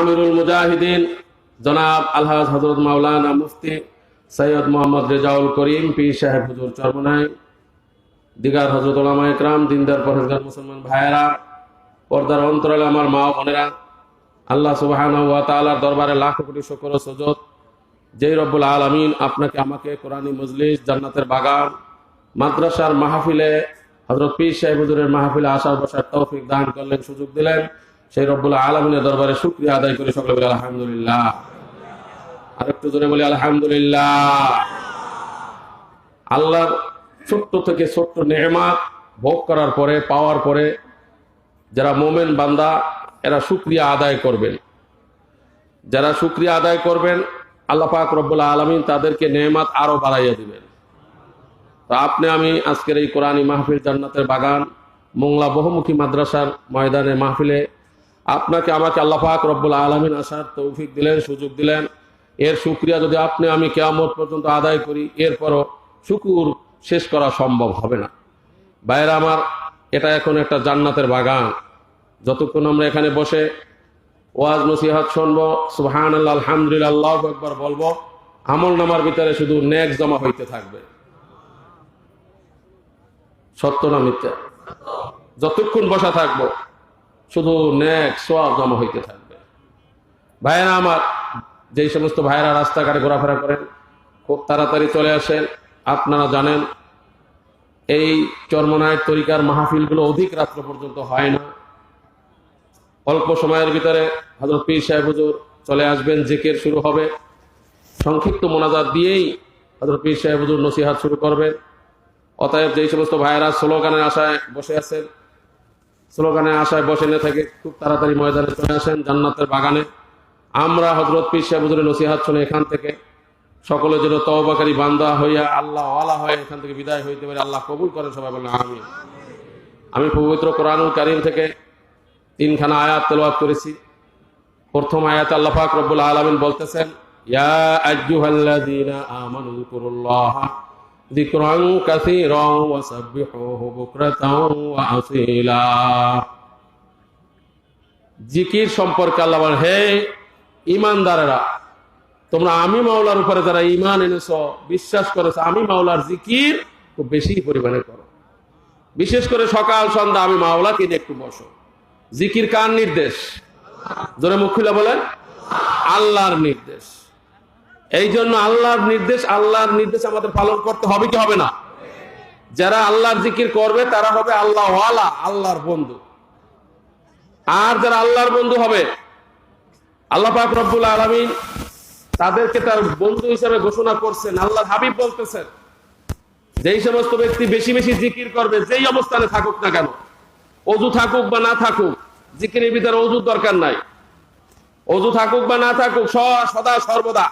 আমিরুল মুজাহিদিন, জনাব আলহাজ হজরত মাওলানা মুফতি সৈয়দ মোহাম্মদ রেজাউল করিম, পীর সাহেব হুজুর চরমনাই, দিগার হজরত ওলামা ইকরাম দিনদার পরহেজগার মুসলমান ভাইয়েরা, পর্দার অন্তরালে আমার মা বোনেরা, আল্লাহ সুবাহান দরবারে লাখ কোটি শুকর সুজত। যেই রব্বুল আলামিন আপনাকে, আমাকে কোরআনী মজলিস, জান্নাতের বাগান, মাদ্রাসার মাহফিলে হজরত পীর সাহেব হুজুরের মাহফিলে আসার বসার তৌফিক দান করলেন, সুযোগ দিলেন। সেই রব্বুল আলমিনের দরবারে শুক্রিয়া আদায় করে সকলে বলে, আলহামদুলিল্লাহ। আর একটু জোরে বলি, আলহামদুলিল্লাহ। আল্লাহর ছোট্ট থেকে ছোট্ট নেহমাত ভোগ করার পরে, পাওয়ার পরে যারা মোমেন বান্দা, এরা শুক্রিয়া আদায় করবেন। যারা শুক্রিয়া আদায় করবেন, আল্লাহ পাক রব্বুল আলমিন তাদেরকে নেহমাত আরও বাড়াইয়া দিবেন। তো আপনি, আমি আজকের এই কোরআনী মাহফিল জান্নাতের বাগান, মোংলা বহুমুখী মাদ্রাসার ময়দানে মাহফিলে আপনাকে আমাকে আল্লাহ পাক রব্বুল আলমিন আসার তৌফিক দিলেন, সুযোগ দিলেন। এর শুক্রিয়া যদি আপনি আমি কেয়ামত পর্যন্ত আদায় করি, এরপরও শুকুর শেষ করা সম্ভব হবে না। বাইরে আমার, এটা এখন একটা জান্নাতের বাগান। যতক্ষণ আমরা এখানে বসে ওয়াজ নসিহাত শুনব সুহান আল্লাহ আলহামদুলিল্লাহ একবার বলব, আমল নামার ভিতরে শুধু নেক জমা হইতে থাকবে। সত্য না মিথ্যা? যতক্ষণ বসা থাকব শুধু নেক সোয়াব জমা হইতে থাকবে। ভাইয়েরা আমার, যেই সমস্ত ভাইয়েরা রাস্তাঘাটে ঘোরাফেরা করেন, খুব তাড়াতাড়ি চলে আসেন। আপনারা জানেন, এই চর্মনায়ের তরিকার মাহফিলগুলো অধিক রাত্র পর্যন্ত হয় না। অল্প সময়ের ভিতরে হজরত পীর সাহেব হুজুর চলে আসবেন, জেকের শুরু হবে। সংক্ষিপ্ত মোনাজাত দিয়েই হজরত পীর সাহেব হুজুর নসিহাত শুরু করবেন। অতএব যেই সমস্ত ভাইয়েরা স্লোগানের আশায় বসে আছেন স্লোগানের আশায় বসে না থেকে খুব তাড়াতাড়ি ময়দানে চলে আসেন জান্নাতের বাগানে। আমরা হজরত পীর সাহেব নসিহাত শুনে এখান থেকে সকলে যেন তওবাকারী বান্দা হইয়া আল্লাহ ওয়ালা হয়ে এখান থেকে বিদায় হইতে পারে, আল্লাহ কবুল করেন সবাই বলেন আমি আমি পবিত্র কোরআনুল কারিম থেকে তিনখানা আয়াত তেলাওয়াত করেছি। প্রথম আয়াত আল্লাহ পাক রব্বুল আলামিন বলতেছেন, ইয়া ওয়া সাব্বিহুহু বুকরাতান ওয়া আসীলা। জিকির সম্পর্কে আল্লাহ বলেন, হে ইমানদারেরা তোমরা আমি মাওলার উপরে যারা ইমান এনেছ, বিশ্বাস করেছ, আমি মাওলার জিকির খুব বেশি পরিমাণে করো। বিশেষ করে সকাল, সন্ধ্যা, আমি মাওলাকে নিয়ে একটু বসো। জিকির কার নির্দেশ? জোরে মুখিলা বলেন, আল্লাহর নির্দেশ। এই জন্য আল্লাহর নির্দেশ আল্লাহর নির্দেশ আমাদের পালন করতে হবে কি হবে না? যারা আল্লাহর জিকির করবে, তারা হবে আল্লাহ আল্লাহর বন্ধু। আর যারা আল্লাহর বন্ধু হবে, আল্লাহ পাক রব্বুল তাদেরকে তার বন্ধু হিসেবে ঘোষণা করছেন। আল্লাহ হাবিব বলতেছেন, যেই সমস্ত ব্যক্তি বেশি বেশি জিকির করবে, যেই অবস্থানে থাকুক না কেন, অজু থাকুক বা না থাকুক, জিকিরের ভিতরে অজুর দরকার নাই। অজু থাকুক বা না থাকুক সদা সর্বদা।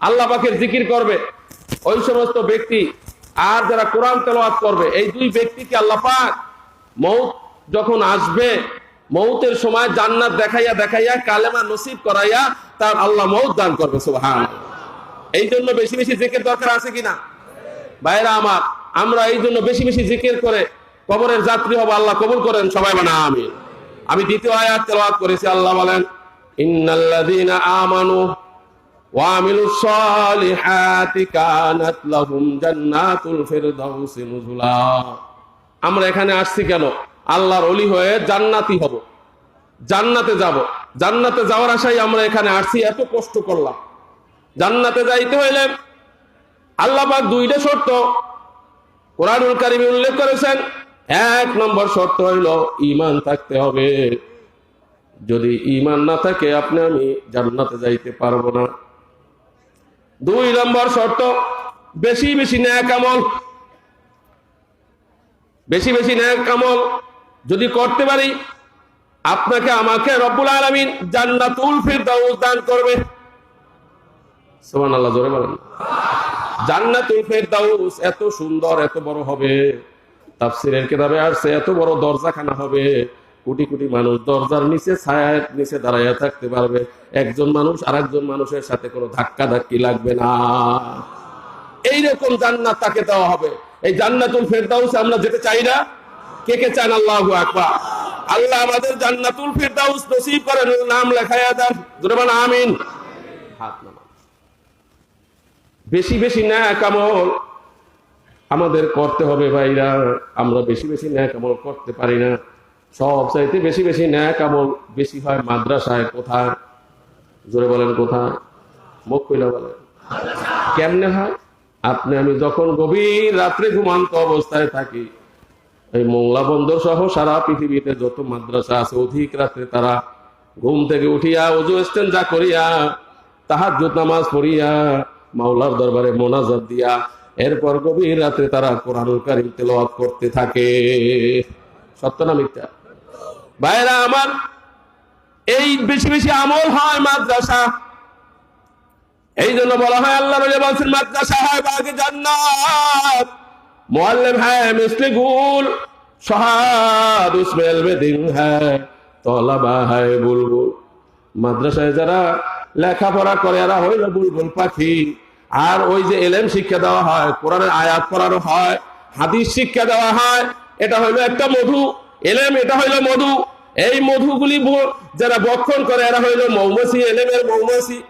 আল্লাহ পাকের জিকির করবে। ওই সমস্ত ব্যক্তি আর যারা কোরআন তেলাওয়াত করবে, এই দুই ব্যক্তিকে আল্লাহ পাক মৌত যখন আসবে মৌতের সময় জান্নাত দেখাইয়া দেখাইয়া কালেমা নসিব করাইয়া তার আল্লাহ মৌত দান করবে সুবহান এই জন্য বেশি বেশি জিকির দরকার আছে কিনা? ভাইরা আমার, আমরা এই জন্য বেশি বেশি জিকির করে কবরের যাত্রী হব, আল্লাহ কবুল করেন, সবাই মানে আমি আমি দ্বিতীয় আয়াত তেলাওয়াত করেছি, আল্লাহ বলেন, ইন্নাল্লাযীনা আমানু আমিলুস সালিহাতি কানাত লাহুম জান্নাতুল ফিরদাউসি নুজুলা। আমরা এখানে আসছি কেন? আল্লাহর অলি হয়ে জান্নাতি হব। জান্নাতে যাব। জান্নাতে যাওয়ার আশায় আমরা এখানে আসছি, এত কষ্ট করলাম। জান্নাতে যাইতে হইলে আল্লাহ পাক দুইটা শর্ত। কোরআনুল কারিমে উল্লেখ করেছেন, এক নম্বর শর্ত হইল ইমান থাকতে হবে। যদি ইমান না থাকে, আপনি আমি জান্নাতে যাইতে পারব না। দুই নম্বর শর্ত, বেশি বেশি ন্যাক আমল বেশি বেশি ন্যাক আমল যদি করতে পারি, আপনাকে, আমাকে রব্বুল আলমিন জান্নাতুল ফিরদাউস দান করবে। সুবহানাল্লাহ, জোরে বলেন। জান্নাতুল ফেরদাউস এত সুন্দর, এত বড় হবে। তাফসিরের কিতাবে আসছে, এত বড় দরজাখানা হবে। কোটি কোটি মানুষ দরজার নিচে, ছায়ার নিচে দাঁড়াইয়া থাকতে পারবে। একজন মানুষ আরেকজন মানুষের সাথে কোনো ধাক্কা ধাক্কি লাগবে না। এইরকম জান্নাত তাকে দেওয়া হবে। এই জান্নাতুল ফেরদাউস আমরা যেতে চাই না। কে কে চান? আল্লাহু আকবার। আল্লাহ আমাদের জান্নাতুল ফিরদাউস নসিব করেন নাম লেখায়া দেন। বলেন, আমিন। হাত নামান বেশি বেশি ন্যাক কামল আমাদের করতে হবে ভাইরা। আমরা বেশি বেশি ন্যাক আমল করতে পারি না। সব চাইতে বেশি বেশি ন্যাক আমল বেশি হয় মাদ্রাসায় কোথায় জোরে বলেন কোথায় মুখ কইলা বলেন। কেমনে হয়? আপনি, আমি যখন গভীর রাত্রে ঘুমান্ত অবস্থায় থাকি, এই মোংলা বন্দর সহ সারা পৃথিবীতে যত মাদ্রাসা আছে, অধিক রাত্রে তারা ঘুম থেকে উঠিয়া অজু যা করিয়া তাহার নামাজ পড়িয়া, মাওলার দরবারে মোনাজাত দিয়া, এরপর গভীর রাত্রে তারা কোরআন কারিম তেলাওয়াত করতে থাকে। সত্য না মিথ্যা? ভাইরা আমার, এই বেশি বেশি আমল হয় মাদ্রাসা। এই জন্য বলা হয়, আল্লাহ বলছেন, মাদ্রাসা হয় বাকি জান্নাত। মোয়াল্লেম হ্যাঁ মিসলি গুল সহাদ উসমেল বেদিন হ্যাঁ তলাবা হ্যাঁ বুলবুল। মাদ্রাসায় যারা লেখাপড়া করে, এরা হইল বুলবুল পাখি। আর ওই যে এলেম শিক্ষা দেওয়া হয়, কোরআনের আয়াত পড়ানো হয়, হাদিস শিক্ষা দেওয়া হয়, এটা হইল একটা মধু। এলেম এটা হইল মধু। এই মধুগুলি যারা বক্ষণ করে, এরা হইল মৌমাছি, এলেমের মৌমাছি।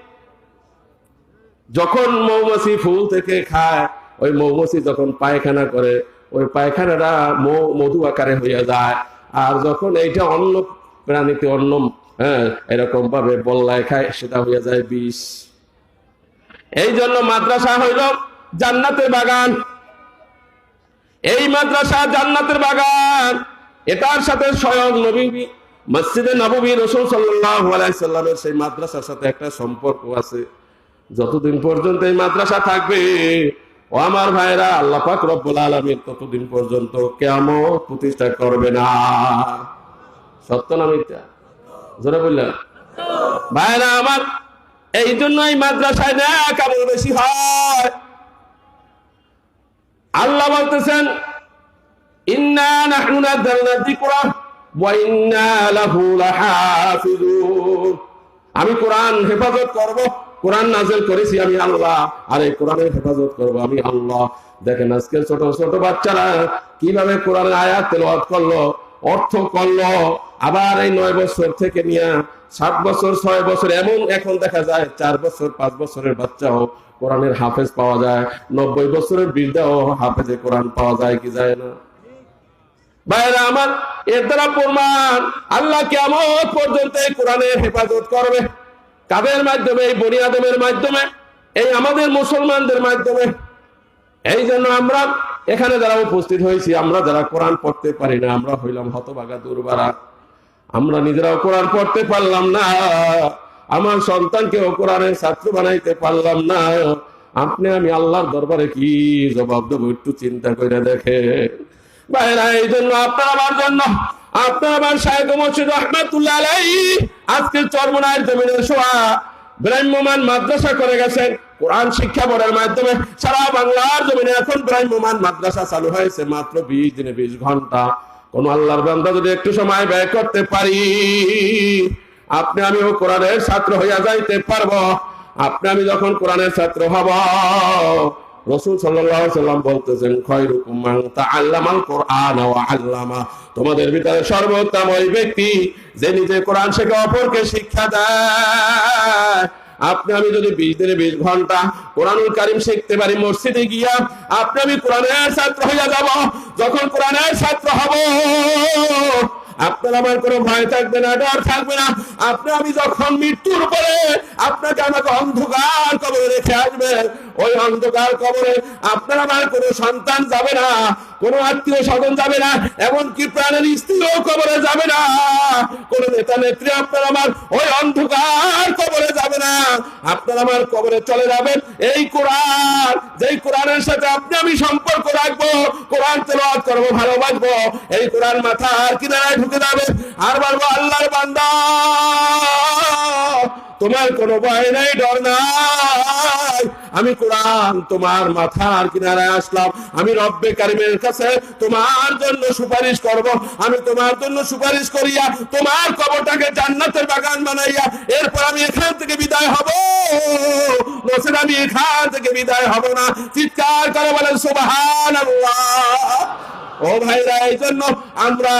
যখন মৌমাছি ফুল থেকে খায়, ওই মৌমাছি যখন পায়খানা করে, ওই পায়খানাটা মৌ- মধু আকারে হইয়া যায়। আর যখন এইটা অন্য প্রাণীতে অন্য হ্যাঁ এরকম ভাবে বল্লায় খায়, সেটা হইয়া যায় বিষ। এই জন্য মাদ্রাসা হইল জান্নাতের বাগান। এই মাদ্রাসা জান্নাতের বাগান। এটার সাথে স্বয়ং নবী মসজিদে নবী রসুল সাল্লামের সেই মাদ্রাসার সাথে একটা সম্পর্ক আছে। যতদিন পর্যন্ত এই মাদ্রাসা থাকবে, ও আমার ভাইরা আল্লাহ পাক রব্বুল আলমীর ততদিন পর্যন্ত কেমন প্রতিষ্ঠা করবে না। সত্য না মিথ্যা? জোরে বললেন। ভাইরা আমার এই জন্য এই মাদ্রাসায় না কেমন বেশি হয়। আল্লাহ বলতেছেন আমি কোরআন হেফাজত করব, কোরআন নাজেল করেছি আমি আল্লাহ। আর এই কোরআনের হেফাজত করব আমি আল্লাহ। দেখেন আজকের ছোট ছোট বাচ্চারা কীভাবে কোরআনের আয়াত তেলাওয়াত করল, অর্থ করল, আবার এই নয় বছর থেকে নিয়ে সাত বছর, ছয় বছর, এমন এখন দেখা যায় চার বছর, পাঁচ বছরের বাচ্চাও কোরআনের হাফেজ পাওয়া যায়, নব্বই বছরের বৃদ্ধাও হাফেজে কোরআন পাওয়া যায়, কি যায় না? ভাইরা আমার, এর দ্বারা প্রমাণ, আল্লাহ কেমন পর্যন্ত কোরআনের হেফাজত করবে। কাদের মাধ্যমে? এই বনি আদমের মাধ্যমে, এই আমাদের মুসলমানদের মাধ্যমে। এই জন্য আমরা এখানে যারা উপস্থিত হয়েছি, আমরা যারা কোরআন পড়তে পারি না, আমরা হইলাম হতভাগা দুর্বারা। আমরা নিজেরাও কোরআন পড়তে পারলাম না, আমার সন্তানকেও কোরআনের ছাত্র বানাইতে পারলাম না। আপনি আমি আল্লাহর দরবারে কি জবাব দেবো একটু চিন্তা করে দেখে এই জন্য আপনার আমার জন্য, আপনার আমার সাহেব মসজিদ আলাই আজকের চর্মনায়ের জমিনের শোয়া ব্রাহ্মমান মাদ্রাসা করে গেছেন। কোরআন শিক্ষা বোর্ডের মাধ্যমে সারা বাংলার জমিনে এখন ব্রাহ্মমান মাদ্রাসা চালু হয়েছে মাত্র বিশ দিনে বিশ ঘণ্টা। কোন আল্লাহর বান্দা যদি একটু সময় ব্যয় করতে পারি, আপনি আমিও কোরআনের ছাত্র হইয়া যাইতে পারব। আপনি আমি যখন কোরআনের ছাত্র হব রসুল সাল্লাম বলতেছেন কোরআন আল্লামা। তোমাদের ভিতরে সর্বোত্তম ওই ব্যক্তি যে নিজে কোরআন শেখে অপরকে শিক্ষা দেয়। আপনি, আমি যদি বিশ দিনে বিশ ঘণ্টা কোরআনুল কারিম শিখতে পারি মসজিদে গিয়া, আপনি, আমি কোরআনের ছাত্র হইয়া যাব। যখন কোরআনের ছাত্র হব আপনার আমার কোনো ভয় থাকবে না, ডর থাকবে না। আপনি আমি যখন মৃত্যুর পরে আপনাকে আমাকে অন্ধকার কবরে রেখে আসবেন ওই অন্ধকার কবরে আপনার আমার কোনো সন্তান যাবে না। কোনো আত্মীয় স্বজন যাবে না, এমনকি প্রাণের স্ত্রীও কবরে যাবে না। কোন নেতা নেত্রী আপনার আমার ওই অন্ধকার কবরে যাবে না। আপনার আমার কবরে চলে যাবেন এই কোরআন। যেই কোরআনের সাথে আপনি আমি সম্পর্ক রাখব, কোরআন তেলাওয়াত করব, ভালোবাসবো, এই কোরআন মাথা মাথার কিনারায় ঢুকে যাবে। আর বলব, আল্লাহর বান্দা তোমার কোনো ভয় নাই, ডর নাই। আমি কোরআন তোমার মাথার কিনারায় আসলাম। আমি রব্বে কারিমের কাছে তোমার জন্য সুপারিশ করব। আমি তোমার জন্য সুপারিশ করিয়া তোমার কবরটাকে জান্নাতের বাগান বানাইয়া এরপর আমি এখান থেকে বিদায় হব। নসেদ আমি এখান থেকে বিদায় হব না। চিৎকার করে বলেন সুবাহান ও ভাইরা এই জন্য আমরা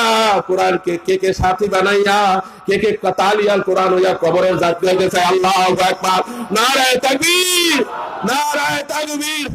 কোরআনকে কে কে সাথী বানাইয়া, কে কে তালিয়াল কোরআন হইয়া কবরের যাত্রী হয়ে গেছে আল্লাহ একবার নারায় তাকবীর নারায় তাকবীর।